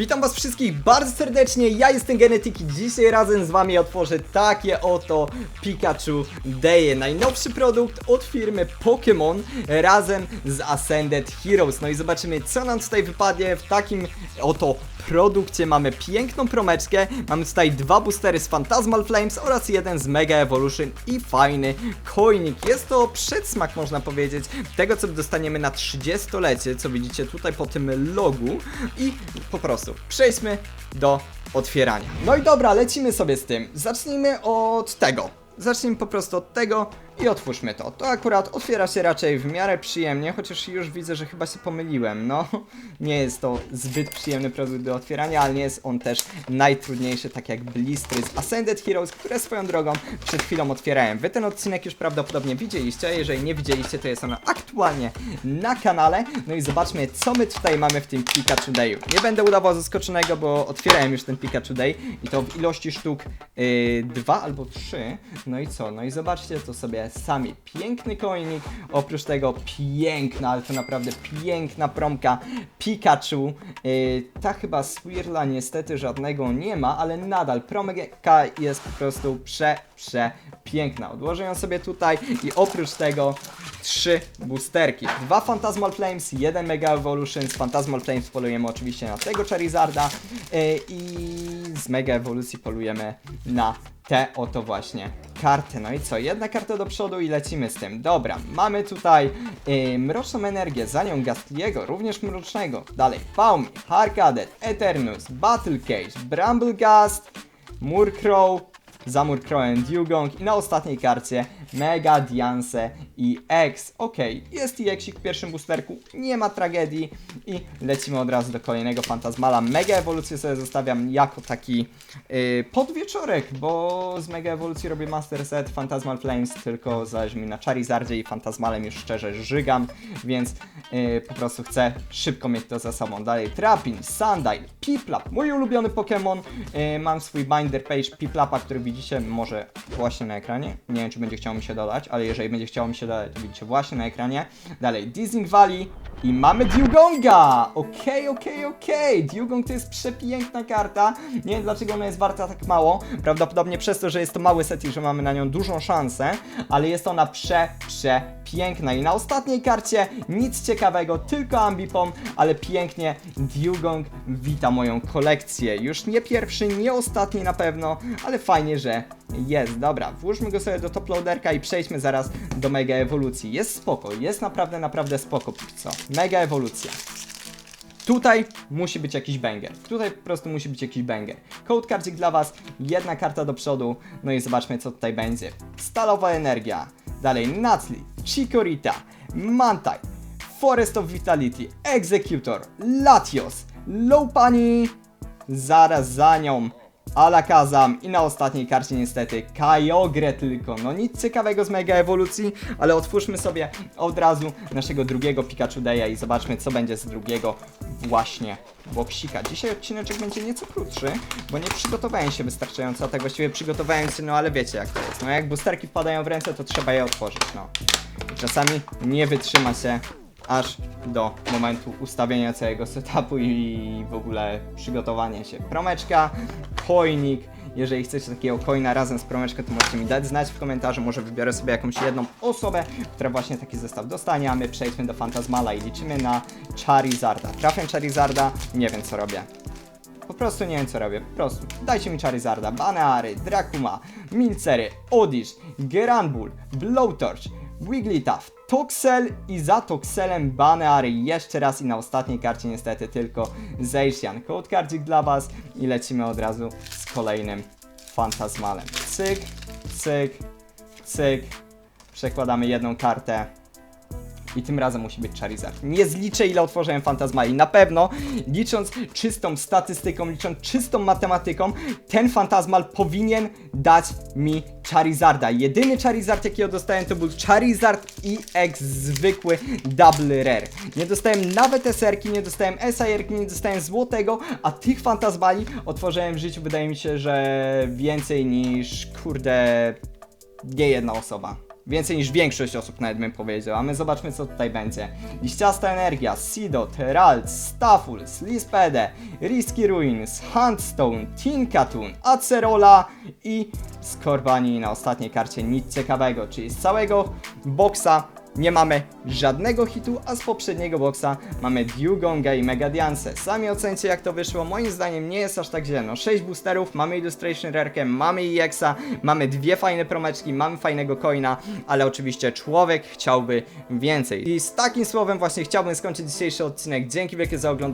Witam was wszystkich bardzo serdecznie, ja jestem Genetyk i dzisiaj razem z wami otworzę takie oto Pikachu Day, najnowszy produkt od firmy Pokémon razem z Ascended Heroes. No i zobaczymy co nam tutaj wypadnie w takim oto produkcie. Mamy piękną promeczkę, mamy tutaj dwa boostery z Phantasmal Flames oraz jeden z Mega Evolution i fajny coinik. Jest to przedsmak można powiedzieć tego co dostaniemy na 30-lecie, co widzicie tutaj po tym logu i po prostu przejdźmy do otwierania. No i dobra, lecimy sobie z tym. Zacznijmy od tego. Zacznijmy po prostu od tego i otwórzmy to. To akurat otwiera się raczej w miarę przyjemnie, chociaż już widzę, że chyba się pomyliłem. No, nie jest to zbyt przyjemny produkt do otwierania, ale nie jest on też najtrudniejszy, tak jak blistry z Ascended Heroes, które swoją drogą przed chwilą otwierałem. Wy ten odcinek już prawdopodobnie widzieliście, jeżeli nie widzieliście, to jest on aktualnie na kanale. No i zobaczmy, co my tutaj mamy w tym Pikachu Dayu. Nie będę udawał zaskoczonego, bo otwierałem już ten Pikachu Day i to w ilości sztuk yy, dwa albo trzy. No i co? No i zobaczcie to sobie sami. Piękny coinik, oprócz tego piękna, ale to naprawdę piękna promka Pikachu. Yy, ta chyba Swirla niestety żadnego nie ma, ale nadal promka jest po prostu prze, prze piękna. Odłożę ją sobie tutaj i oprócz tego trzy boosterki. Dwa Phantasmal Flames, jeden Mega Evolution. Z Phantasmal Flames polujemy oczywiście na tego Charizarda yy, i z Mega Ewolucji polujemy na te oto właśnie karty. No i co? Jedna karta do przodu i lecimy z tym. Dobra, mamy tutaj yy, Mroczną Energię, za nią Gastliego, również Mrocznego. Dalej, Paumi, Harkadet, Eternus, Battle Cage, Bramblegast, Murkrow, za Murkrowem Dugong i na ostatniej karcie Mega, Dianse i X. Okej, jest i Exik w pierwszym boosterku, nie ma tragedii i lecimy od razu do kolejnego Fantasmala. Mega ewolucję sobie zostawiam jako taki yy, podwieczorek, bo z Mega ewolucji robię Master Set, Phantasmal Flames tylko zależy mi na Charizardzie i Fantasmalem już szczerze żygam, więc yy, po prostu chcę szybko mieć to za sobą. Dalej Trapin, Sandile, Piplap, mój ulubiony Pokémon. Yy, mam swój binder page Piplapa, który widzicie może właśnie na ekranie. Nie wiem, czy będzie chciało mi się dodać, ale jeżeli będzie chciało mi się dodać, to widzicie właśnie na ekranie. Dalej Dizing Valley i mamy Dugonga! Okej, okej, okej. Dugong to jest przepiękna karta. Nie wiem, dlaczego ona jest warta tak mało. Prawdopodobnie przez to, że jest to mały set i że mamy na nią dużą szansę, ale jest ona prze, prze piękna. I na ostatniej karcie nic ciekawego, tylko Ambipom, ale pięknie Dugong wita moją kolekcję. Już nie pierwszy, nie ostatni na pewno, ale fajnie, że jest. Dobra, włóżmy go sobie do top loaderka i przejdźmy zaraz do mega ewolucji. Jest spoko, jest naprawdę, naprawdę spoko póki co. Mega ewolucja. Tutaj musi być jakiś banger. Tutaj po prostu musi być jakiś banger. Code cardzik dla Was, jedna karta do przodu, no i zobaczmy co tutaj będzie. Stalowa energia, dalej Nuzli, Chikorita, Mantai, Forest of Vitality, Executor, Latios, Lopunny, zaraz za nią Alakazam i na ostatniej karcie niestety Kyogre tylko. No nic ciekawego z Mega Ewolucji, ale otwórzmy sobie od razu naszego drugiego Pikachu Day'a i zobaczmy co będzie z drugiego właśnie boksika. Dzisiaj odcineczek będzie nieco krótszy, bo nie przygotowałem się wystarczająco, a tak właściwie przygotowałem się, no ale wiecie jak to jest. No jak boosterki wpadają w ręce, to trzeba je otworzyć, no. I czasami nie wytrzyma się aż do momentu ustawienia całego setupu i w ogóle przygotowania się. Promeczka, coinik. Jeżeli chcecie takiego coina razem z promeczką, to możecie mi dać znać w komentarzu. Może wybiorę sobie jakąś jedną osobę, która właśnie taki zestaw dostanie, a my przejdźmy do Fantasmala i liczymy na Charizarda. Trafię Charizarda, nie wiem co robię. Po prostu nie wiem co robię, po prostu. Dajcie mi Charizarda, Baneary, Drakuma, Milcery, Odish, Geranbull, Blowtorch, Wigglytuff, Toxel i za Toxelem Baneary jeszcze raz i na ostatniej karcie niestety tylko Zacian. Code cardzik dla Was i lecimy od razu z kolejnym Fantasmalem. Cyk, cyk, cyk. Przekładamy jedną kartę. I tym razem musi być Charizard. Nie zliczę ile otworzyłem Fantasmali. Na pewno, licząc czystą statystyką, licząc czystą matematyką, ten Fantasmal powinien dać mi Charizarda. Jedyny Charizard jakiego dostałem to był Charizard EX zwykły Double Rare. Nie dostałem nawet SR-ki, nie dostałem SIR-ki, nie dostałem złotego, a tych Fantasmali otworzyłem w życiu wydaje mi się, że więcej niż kurde nie jedna osoba. Więcej niż większość osób nawet bym powiedział, a my zobaczmy co tutaj będzie. Liściasta Energia, Sidot, Herald, Staffulus, Lispede, Risky Ruins, Huntstone, Tinkatun, Acerola i Skorbani na ostatniej karcie nic ciekawego, czyli z całego boksa nie mamy żadnego hitu, a z poprzedniego boksa mamy Dugonga i Megadiance. Sami ocencie jak to wyszło, moim zdaniem nie jest aż tak źle. No 6 boosterów, mamy Illustration Rarkę, mamy EXa, mamy dwie fajne promeczki, mamy fajnego coina, ale oczywiście człowiek chciałby więcej. I z takim słowem właśnie chciałbym skończyć dzisiejszy odcinek. Dzięki wielkie za oglądanie.